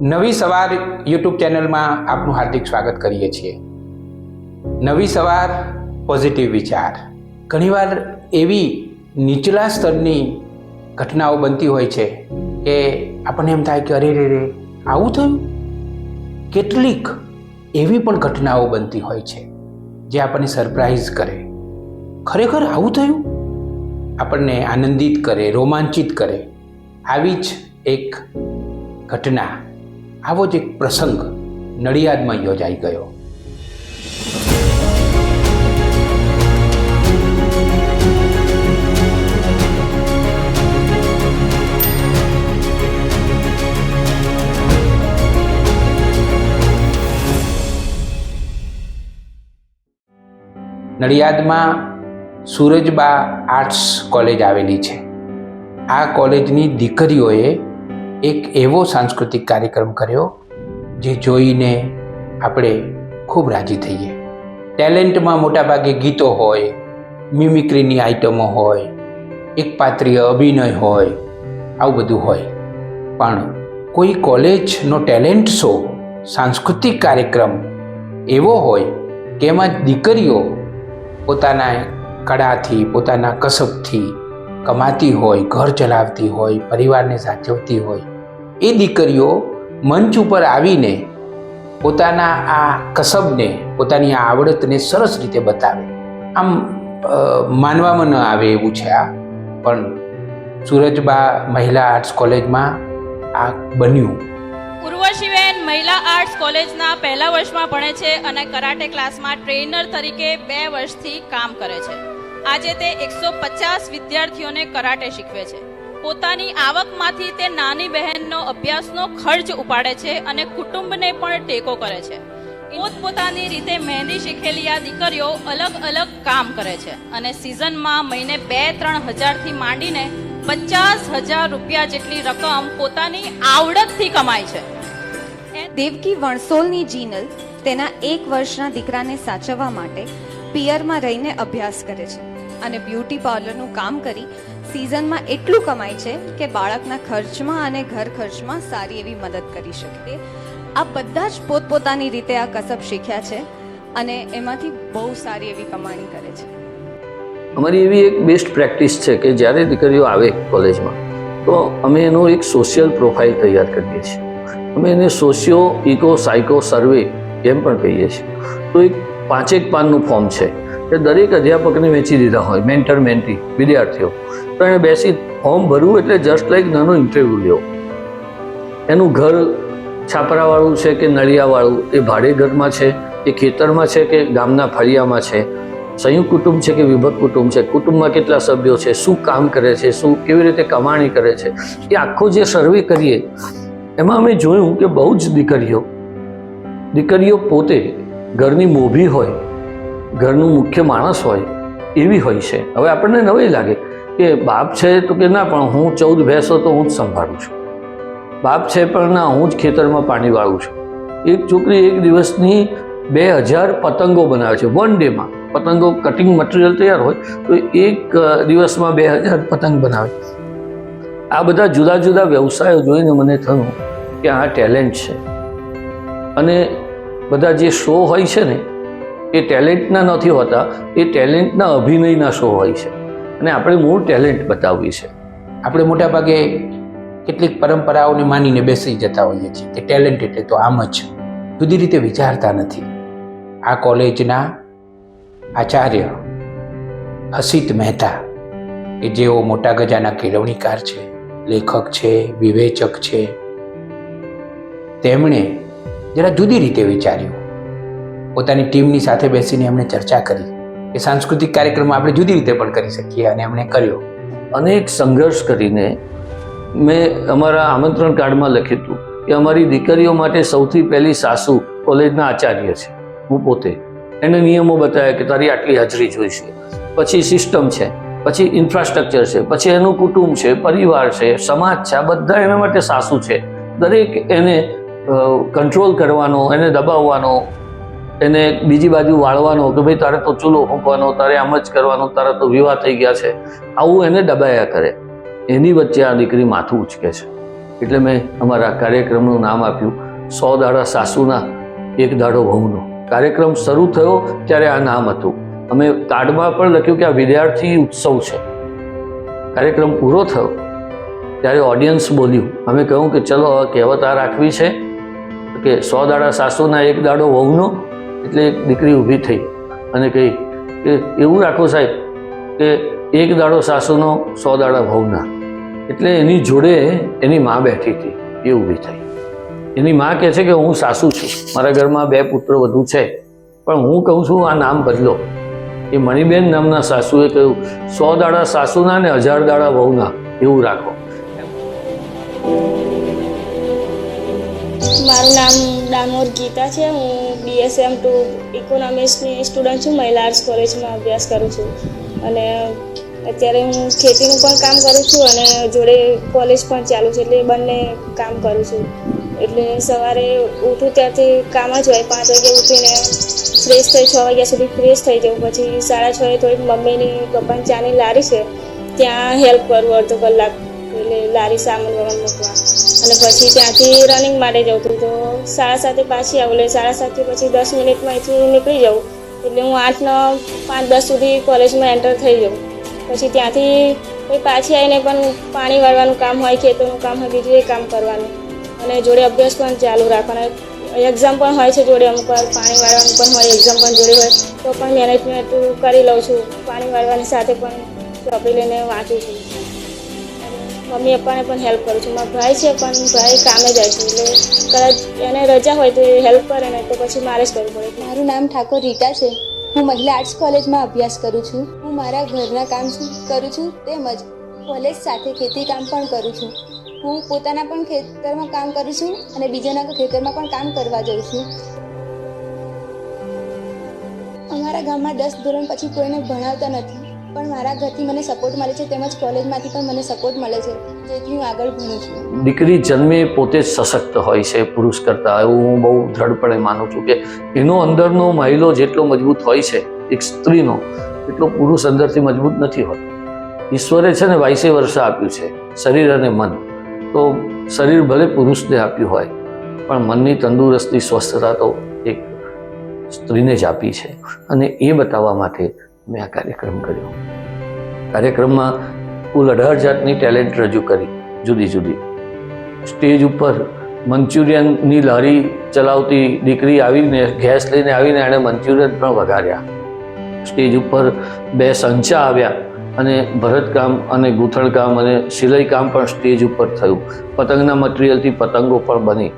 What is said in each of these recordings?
નવી સવાર યુટ્યુબ ચેનલમાં આપનું હાર્દિક સ્વાગત કરીએ છીએ. નવી સવાર, પોઝિટિવ વિચાર. ઘણીવાર એવી નીચલા સ્તરની ઘટનાઓ બનતી હોય છે કે આપણને એમ થાય કે અરે રે રે, આવું થયું? કેટલીક એવી પણ ઘટનાઓ બનતી હોય છે જે આપણને સરપ્રાઇઝ કરે. ખરેખર આવું થયું? આપણને આનંદિત કરે, રોમાંચિત કરે. આવી જ એક ઘટના આવો જ એક પ્રસંગ નડિયાદમાં યોજાઈ ગયો. નડિયાદમાં સૂરજબા આર્ટ્સ કોલેજ આવેલી છે. આ કોલેજની દીકરીઓએ એક એવો સાંસ્કૃતિક કાર્યક્રમ કર્યો જે જોઈને આપણે ખૂબ રાજી થઈએ. ટેલેન્ટમાં મોટાભાગે ગીતો હોય મિમિક્રીની આઇટમો હોય, એક પાત્રીય અભિનય હોય, આવું બધું હોય. પણ કોઈ કોલેજનો ટેલેન્ટ શો, સાંસ્કૃતિક કાર્યક્રમ એવો હોય કે એમાં દીકરીઓ પોતાના કળાથી, પોતાના કસબથી કમાતી હોય, ઘર ચલાવતી હોય, પરિવારને સાચવતી હોય એ દીકરીઓ મંચ ઉપર આવીને પોતાના આ કસબને, પોતાની આ આવડતને સરસ રીતે બતાવે. આમ માનવામાં ન આવે એવું છે આ. પણ સુરજબા મહિલા આર્ટ્સ કોલેજમાં આ બન્યું. ઉર્વશીબેન મહિલા આર્ટ્સ કોલેજના પહેલા વર્ષમાં ભણે છે અને કરાટે ક્લાસમાં ટ્રેનર તરીકે બે વર્ષથી કામ કરે છે. આજે તે એકસો પચાસ વિદ્યાર્થીઓને કરાટે શીખવે છે. પોતાની આવકમાંથી તે નાની બહેનનો અભ્યાસનો ખર્ચ ઉપાડે છે અને કુટુંબને પણ ટેકો કરે છે. પોતપોતાની રીતે મહેંદી શીખેલી આ દીકરીઓ અલગ અલગ કામ કરે છે અને સિઝનમાં મહિને બે ત્રણ હજારથી માંડીને પચાસ હજાર રૂપિયા જેટલી રકમ પોતાની આવડતથી કમાય છે. દેવકી વણસોલની જીનલ તેના એક વર્ષના દીકરાને સાચવવા માટે પિયરમાં રહીને અભ્યાસ કરે છે અને બ્યુટી પાર્લરનું કામ કરી સિઝનમાં એટલું કમાય છે કે બાળકના ખર્ચમાં અને ઘર ખર્ચમાં સારી એવી મદદ કરી શકે. આ બધા જ પોતપોતાની રીતે આ કસબ શીખ્યા છે અને એમાંથી બહુ સારી એવી કમાણી કરે છે. અમારી એવી એક બેસ્ટ પ્રેક્ટિસ છે કે જ્યારે દીકરીઓ આવે કોલેજમાં, તો અમે એનો એક સોશિયલ પ્રોફાઇલ તૈયાર કરીએ છીએ. અમે એને સોશિયો ઇકો સાયકો સર્વે એમ પણ કહીએ છીએ. તો એક પાંચેક પાનનું ફોર્મ છે કે દરેક અધ્યાપકને વેચી દીધા હોય મેન્ટર મેન્ટી વિદ્યાર્થીઓ. તો એણે બેસી ફોર્મ ભરવું એટલે જસ્ટ લાઈક નાનો ઇન્ટરવ્યૂ લ્યો. એનું ઘર છાપરાવાળું છે કે નળિયાવાળું? એ ભાડે ઘરમાં છે? એ ખેતરમાં છે કે ગામના ફળિયામાં છે? સંયુક્ત કુટુંબ છે કે વિભક્ત કુટુંબ છે? કુટુંબમાં કેટલા સભ્યો છે? શું કામ કરે છે? શું કેવી રીતે કમાણી કરે છે? એ આખો જે સર્વે કરીએ, એમાં અમે જોયું કે બહુ જ દીકરીઓ દીકરીઓ પોતે ઘરની મોભી હોય, ઘરનું મુખ્ય માણસ હોય, એવી હોય છે. હવે આપણને નવાઈ લાગે. કે બાપ છે તો કે ના, પણ હું ચૌદ ભેંસો તો હું જ સંભાળું છું. બાપ છે પણ ના, હું જ ખેતરમાં પાણી વાળું છું. એક છોકરી એક દિવસની બે હજાર પતંગો બનાવે છે. વન ડેમાં પતંગો કટિંગ મટીરિયલ તૈયાર હોય તો એક દિવસમાં બે હજાર પતંગ બનાવે. આ બધા જુદા જુદા વ્યવસાયો જોઈને મને થયું કે આ ટેલેન્ટ છે. અને બધા જે શો હોય છે ને, એ ટેલેન્ટના નથી હોતા, એ ટેલેન્ટના અભિનયના શો હોય છે. અને આપણે મૂળ ટેલેન્ટ બતાવવી છે. આપણે મોટાભાગે કેટલીક પરંપરાઓને માનીને બેસી જતા હોઈએ છીએ કે ટેલેન્ટ એટલે તો આમ જ જુદી રીતે વિચારતા નથી. આ કોલેજના આચાર્ય હસિત મહેતા, કે જેઓ મોટા ગજાના કેળવણીકાર છે, લેખક છે, વિવેચક છે, તેમણે જરા જુદી રીતે વિચાર્યું. પોતાની ટીમની સાથે બેસીને એમણે ચર્ચા કરી. કે સાંસ્કૃતિક કાર્યક્રમ આપણે જુદી રીતે પણ કરી શકીએ અને એમણે કર્યો. અનેક સંઘર્ષ કરીને મેં અમારા આમંત્રણ કાર્ડમાં લખ્યું હતું કે અમારી દીકરીઓ માટે સૌથી પહેલી સાસુ કોલેજના આચાર્ય છે. હું પોતે. એને નિયમો બતાવ્યા કે તારી આટલી હાજરી જોઈશે. પછી સિસ્ટમ છે, પછી ઇન્ફ્રાસ્ટ્રક્ચર છે, પછી એનું કુટુંબ છે, પરિવાર છે, સમાજ છે, આ બધા એના માટે સાસુ છે. દરેક એને કંટ્રોલ કરવાનો, એને દબાવવાનો એને બીજી બાજુ વાળવાનો કે ભાઈ તારે તો ચૂલો ફૂંકવાનો, તારે આમ જ કરવાનો, તારે તો વિવાહ થઈ ગયા છે. આવું એને દબાયા કરે. એની વચ્ચે આ દીકરી માથું ઉચકે છે. એટલે મેં અમારા કાર્યક્રમનું નામ આપ્યું, સો દાડા સાસુના, એક દાડો વહુનો. કાર્યક્રમ શરૂ થયો ત્યારે આ નામ હતું. અમે કાર્ડમાં પણ લખ્યું કે આ વિદ્યાર્થી ઉત્સવ છે. કાર્યક્રમ પૂરો થયો. ત્યારે ઓડિયન્સ બોલ્યું. અમે કહ્યું કે ચલો હવે કહેવત આ રાખવી છે કે સો દાડા સાસુના, એક દાડો વહુનો એટલે એક દીકરી ઊભી થઈ અને કહી કે એવું રાખો સાહેબ કે એક દાડો સાસુનો સો દાડા વહુના. એટલે એની જોડે એની મા બેઠી હતી, એ ઊભી થઈ. એની મા કહે છે કે હું સાસુ છું, મારા ઘરમાં બે પુત્ર વધુ છે, પણ હું કહું છું આ નામ બદલો. એ મણિબેન નામના સાસુએ કહ્યું, સો દાડા સાસુના ને હજાર દાડા વહુના, એવું રાખો. મારું નામ ડામોર ગીતા છે. હું બીએસએમ ટુ ઇકોનોમિક્સની સ્ટુડન્ટ છું. મહિલા આર્ટ્સ કોલેજમાં અભ્યાસ કરું છું. અને અત્યારે હું ખેતીનું પણ કામ કરું છું અને જોડે કોલેજ પણ ચાલુ છે એટલે બંને કામ કરું છું. એટલે સવારે ઉઠું ત્યારથી કામ જ હોય. પાંચ વાગે ઉઠીને ફ્રેશ થઈ, છ વાગ્યા સુધી ફ્રેશ થઈ જવું પછી સાડા છ એ થોડીક મમ્મીની, પપ્પાની ચાની લારી છે. ત્યાં હેલ્પ કરું અડધો કલાક. એટલે લારી સામાન વામાન મૂકવા. અને પછી ત્યાંથી રનિંગ માટે જાઉં છું. તો સાડા સાતે પાછી આવું એટલે સાડા સાતથી પછી દસ મિનિટમાં અહીંથી નીકળી જાઉં. એટલે હું આઠનો પાંચ, દસ સુધી કોલેજમાં એન્ટર થઈ જાઉં. પછી ત્યાંથી પછી પાછી આવીને પણ પાણી વાળવાનું કામ હોય, ખેતરનું કામ હોય, બીજું એ કામ કરવાનું. અને જોડે અભ્યાસ પણ ચાલુ રાખવાનો. એક્ઝામ પણ હોય છે જોડે અમુક વાર, પાણી વાળવાનું પણ હોય એક્ઝામ પણ જોડે હોય, તો પણ મેનેજમેન્ટ કરી લઉં છું. પાણી વાળવાની સાથે પણ ચોપડી લઈને વાંચું છું. મમ્મી પપ્પાને પણ હેલ્પ કરું છું. મારો ભાઈ છે પણ ભાઈ કામે જાય છે. એટલે કદાચ એને રજા હોય તો એ હેલ્પ કરે ને તો પછી મારે જ કરવું પડે. મારું નામ ઠાકોર રીટા છે. હું મહિલા આર્ટ્સ કોલેજમાં અભ્યાસ કરું છું. હું મારા ઘરના કામ શું કરું છું તેમજ કોલેજ સાથે ખેતી કામ પણ કરું છું. હું પોતાના પણ ખેતરમાં કામ કરું છું અને બીજાના ખેતરમાં પણ કામ કરવા જાઉં છું. અમારા ગામમાં દસ ધોરણ પછી કોઈને ભણાવતા નથી. પણ મારા ઘરથી મને સપોર્ટ મળે છે તેમજ કોલેજમાંથી પણ મને સપોર્ટ મળે છે, જેથી હું આગળ ભણું છું. દીકરી જન્મે પોતે સશક્ત હોય છે, પુરુષ કરતાં. એવું હું બહુ દ્રઢપણે માનું છું કે એનો અંદરનો મહિલો જેટલો મજબૂત હોય છે, એક સ્ત્રીનો, એટલો પુરુષ અંદરથી મજબૂત નથી હોતો. ઈશ્વરે છે ને વાયસે વર્ષા આપ્યું છે, શરીર અને મન. તો શરીર ભલે પુરુષને આપ્યું હોય, પણ મનની તંદુરસ્તી, સ્વસ્થતા તો એક સ્ત્રીને જ આપી છે. અને એ બતાવવા માટે મેં આ કાર્યક્રમ કર્યો. કાર્યક્રમમાં કુલ અઢાર જાતની ટેલેન્ટ રજૂ કરી, જુદી જુદી. સ્ટેજ ઉપર મંચુરિયનની લારી ચલાવતી દીકરી આવીને, ગેસ લઈને આવીને એણે મંચુરિયન પણ વઘાર્યા સ્ટેજ ઉપર બે સંચા આવ્યા અને ભરતકામ અને ગૂંથણકામ અને સિલાઈ કામ પણ સ્ટેજ ઉપર થયું. પતંગના મટીરિયલથી પતંગો પણ બની.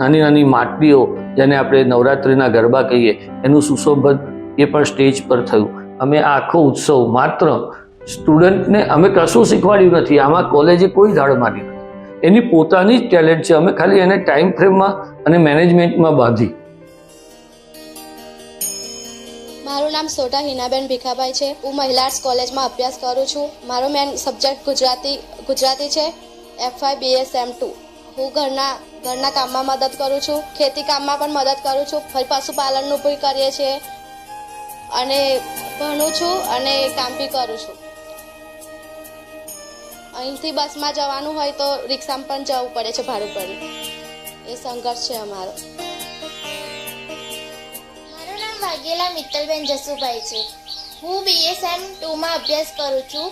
નાની નાની માટલીઓ જેને આપણે નવરાત્રિના ગરબા કહીએ, એનું સુશોભન એ પણ સ્ટેજ પર થયું. અમે આખો ઉત્સવ માત્ર સ્ટુડન્ટને અમે કશું શીખવાડ્યું નથી, આમાં કોલેજે કોઈ ધાડ મારી નથી. એની પોતાની જ ટેલેન્ટ છે, અમે ખાલી એને ટાઈમ ફ્રેમમાં અને મેનેજમેન્ટમાં બાંધી. મારું નામ સોટા હિનાબેન ભીખાભાઈ છે. હું મહિલા આર્ટ્સ કોલેજમાં અભ્યાસ કરું છું. મારો મેન સબ્જેક્ટ ગુજરાતી ગુજરાતી છે એફઆઈ બીએસએમ ટુ. હું ઘરના ઘરના કામમાં મદદ કરું છું, ખેતી કામમાં પણ મદદ કરું છું, ફરી પશુપાલનનું પણ કરીએ છીએ. અને ભણું છું અને કામ બી કરું છું. અહીંથી બસમાં જવાનું હોય તો રિક્ષામાં પણ જવું પડે છે ભાડું પડી એ સંઘર્ષ છે અમારો. મારું નામ વાઘેલા મિત્તલબેન જસુભાઈ છે. હું બીએસએમ ટુમાં અભ્યાસ કરું છું.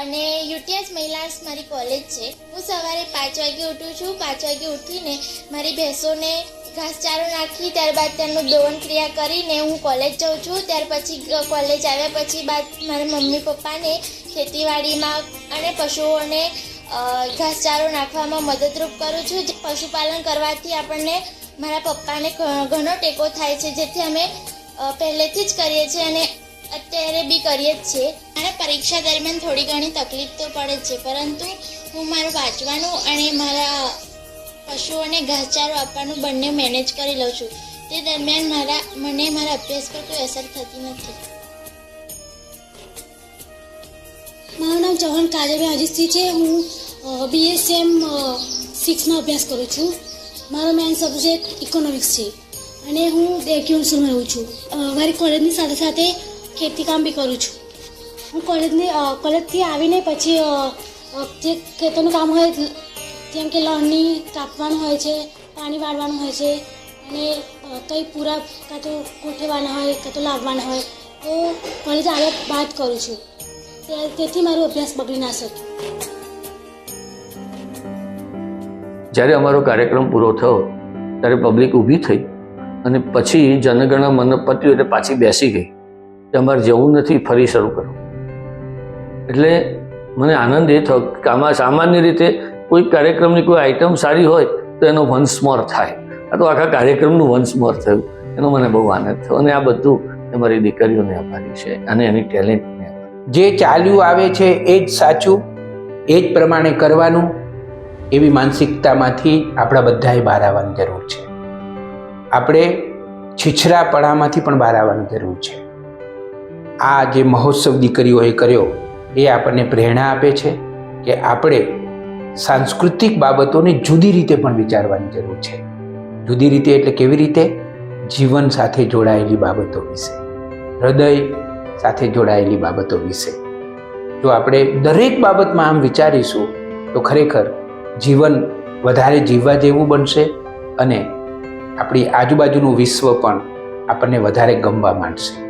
અને યુટીએસ મહિલાસ મારી કોલેજ છે. હું સવારે પાંચ વાગે ઉઠું છું. પાંચ વાગે ઉઠીને મારી ભેંસોને ઘાસચારો નાખી, ત્યારબાદ તેમનું દોવન ક્રિયા કરીને હું કોલેજ જાઉં છું. ત્યાર પછી કોલેજ આવ્યા પછી બાદ મારા મમ્મી પપ્પાને ખેતીવાડીમાં અને પશુઓને ઘાસચારો નાખવામાં મદદરૂપ કરું છું. જે પશુપાલન કરવાથી આપણને મારા પપ્પાને ઘણો ટેકો થાય છે, જેથી અમે પહેલેથી જ કરીએ છીએ અને અત્યારે બી કરીએ જ છીએ. અને પરીક્ષા દરમિયાન થોડી ઘણી તકલીફ તો પડે છે, પરંતુ હું મારું વાંચવાનું અને મારા પશુઓને ઘાસચારો આપવાનું બંને મેનેજ કરી લઉં છું. તે દરમિયાન મારા, મને મારા અભ્યાસ પર કોઈ અસર થતી નથી. મારું નામ ચૌહાણ કાજલભાઈ અજીતસિંહ છે. હું બીએસએમ સિક્સમાં અભ્યાસ કરું છું. મારો મેન સબ્જેક્ટ ઇકોનોમિક્સ છે. અને હું દેવકીવંશમાં રહું છું. મારી કોલેજની સાથે સાથે ખેતીકામ બી કરું છું. હું કોલેજની કોલેજથી આવીને પછી જે ખેતરનું કામ હોય, જેમ કે લણણી કાપવાનું હોય છે, પાણી વાળવાનું હોય છે, અને કંઈ પૂરા કાં તો ગોઠવવાના હોય, કાં તો લાવવાના હોય, તો કોલેજ આવ્યા બાદ કરું છું. તેથી મારો અભ્યાસ બગડી ના શકે. જ્યારે અમારો કાર્યક્રમ પૂરો થયો, ત્યારે પબ્લિક ઊભી થઈ, અને પછી જનગણ મન પત્યું એટલે પાછી બેસી ગઈ. કે અમારે જવું નથી, ફરી શરૂ કરો. એટલે મને આનંદ એ થયો કે આમાં સામાન્ય રીતે કોઈ કાર્યક્રમની કોઈ આઈટમ સારી હોય, તો એનો વન્સ થાય. આ તો આખા કાર્યક્રમનું વન્સ થયું. એનો મને બહુ આનંદ થયો અને આ બધું મારી દીકરીઓને આભારી છે અને એની ટેલેન્ટને જે ચાલ્યું આવે છે એ જ સાચું, એ જ પ્રમાણે કરવાનું, એવી માનસિકતામાંથી આપણા બધાએ બહાર આવવાની જરૂર છે. આપણે છીછરાપણામાંથી પણ બહાર આવવાની જરૂર છે. આ જે મહોત્સવ દીકરીઓએ કર્યો, એ આપણને પ્રેરણા આપે છે કે આપણે સાંસ્કૃતિક બાબતોને જુદી રીતે પણ વિચારવાની જરૂર છે. જુદી રીતે એટલે કેવી રીતે? જીવન સાથે જોડાયેલી બાબતો વિશે, હૃદય સાથે જોડાયેલી બાબતો વિશે. જો આપણે દરેક બાબતમાં આમ વિચારીશું, તો ખરેખર જીવન વધારે જીવવા જેવું બનશે અને આપણી આજુબાજુનું વિશ્વ પણ આપણને વધારે ગમવા માંડશે.